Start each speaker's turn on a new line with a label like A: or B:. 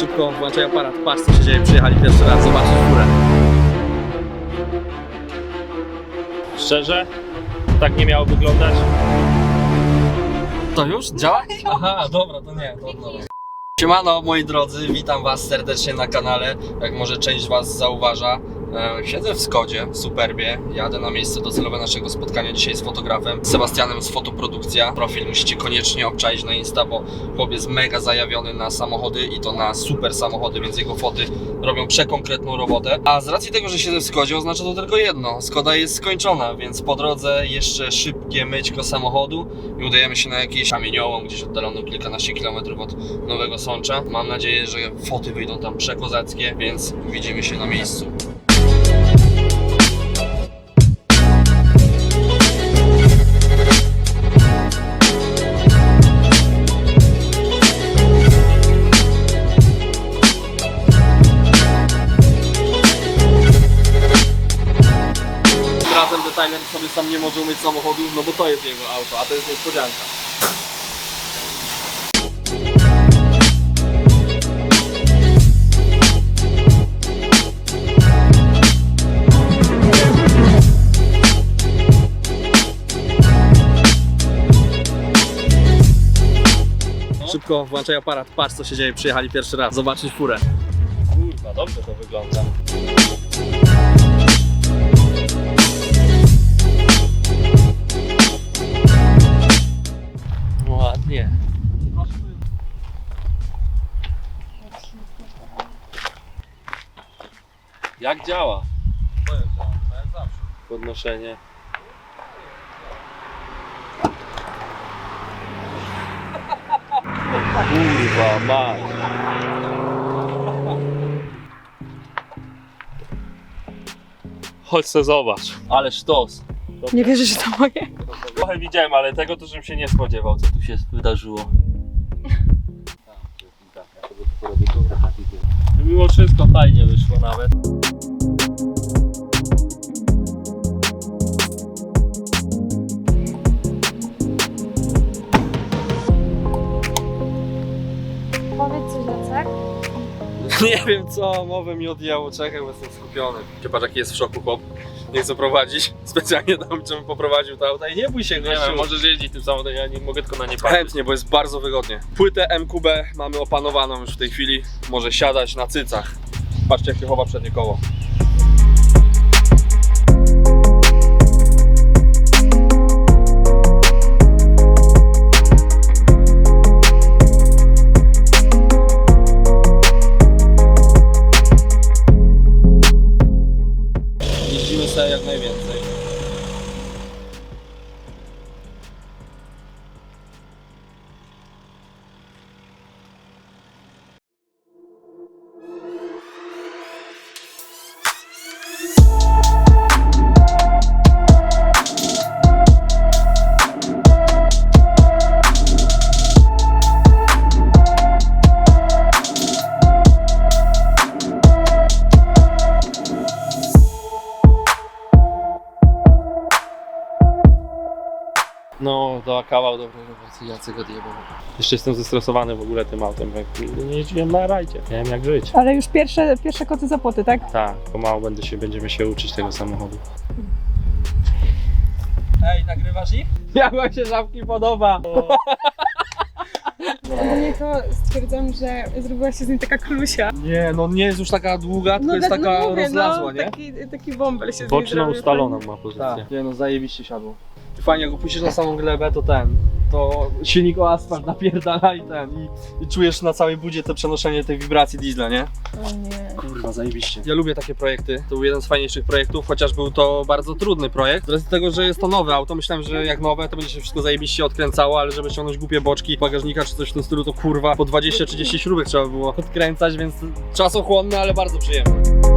A: Szybko włączaj aparat, patrz co się dzieje, przyjechali pierwszy raz, zobaczysz górę.
B: Szczerze? Tak nie miało wyglądać?
A: To już? Działa? Aha, dobra, to nie, to dobra. Siemano moi drodzy, witam was serdecznie na kanale. Jak może część was zauważa, siedzę w Skodzie, w Superbie. Jadę na miejsce docelowe naszego spotkania dzisiaj z fotografem Sebastianem z Fotoprodukcja. Profil musicie koniecznie obczaić na Insta, bo chłop jest mega zajawiony na samochody i to na super samochody, więc jego foty robią przekonkretną robotę. A z racji tego, że siedzę w Skodzie, oznacza to tylko jedno. Skoda jest skończona, więc po drodze jeszcze szybkie myćko samochodu i udajemy się na jakieś kamieniołom, gdzieś oddaloną kilkanaście kilometrów od Nowego Sącza. Mam nadzieję, że foty wyjdą tam przekozackie, więc widzimy się na miejscu. Sobie sam nie może umyć samochodu, no bo to jest jego auto, a to jest niespodzianka. Szybko włączaj aparat, patrz co się dzieje, przyjechali pierwszy raz, zobaczyć furę.
B: Kurwa, dobrze to wygląda. Jak działa podnoszenie? Kurwa, mać. Chodź se zobacz. Ale sztos.
C: Nie wierzę, że to moje.
B: Trochę widziałem, ale tego to żebym się nie spodziewał, co tu się wydarzyło. Mimo wszystko fajnie wyszło nawet.
C: Powiedz coś, Jacek.
A: Nie wiem co, mowę mi odjęło, czekaj, bo jestem skupiony. Patrz jaki jest w szoku chłop. Nie chce prowadzić. Specjalnie tam, żebym poprowadził to auto i nie bój się,
B: Nie
A: gościu.
B: wiem, możesz jeździć tym samochodem, ja nie mogę tylko na nie patrzeć.
A: Chętnie, bo jest bardzo wygodnie. Płytę MQB mamy opanowaną już w tej chwili. Może siadać na cycach. Patrzcie jak się chowa przednie koło.
B: No, to kawał dobrej roboty, Jacek odjebał. Jeszcze jestem zestresowany w ogóle tym autem, bo jak nie jeździłem na rajdzie. Nie wiem jak żyć.
C: Ale już pierwsze, pierwsze koty za płoty, tak?
B: Tak, pomału będę się, będziemy się uczyć tego samochodu.
A: Ej, nagrywasz ich? Jak wam się żabki podoba?
C: Ogólnie to stwierdzam, że zrobiła się z niej taka klusia.
A: Nie, no nie jest już taka długa, tylko jest
C: tak-
A: taka
C: mówię,
A: rozlazła, nie?
C: Taki, taki bąbel się z niej
B: Boczną
C: zrobił.
B: ustaloną ma pozycję.
A: Tak, nie no zajebiście siadło. Fajnie, jak go puścisz na samą glebę, to ten, to silnik o asfalt napierdala i ten, i, i czujesz na całej budzie to przenoszenie tej wibracji diesla, nie?
C: O nie.
A: Kurwa, zajebiście. Ja lubię takie projekty, to był jeden z fajniejszych projektów, chociaż był to bardzo trudny projekt. Z racji tego, że jest to nowe auto, myślałem, że jak nowe, to będzie się wszystko zajebiście odkręcało, ale żeby ściągnąć głupie boczki bagażnika czy coś w tym stylu, to kurwa, po 20-30 śrubek trzeba było odkręcać, więc czasochłonne, ale bardzo przyjemne.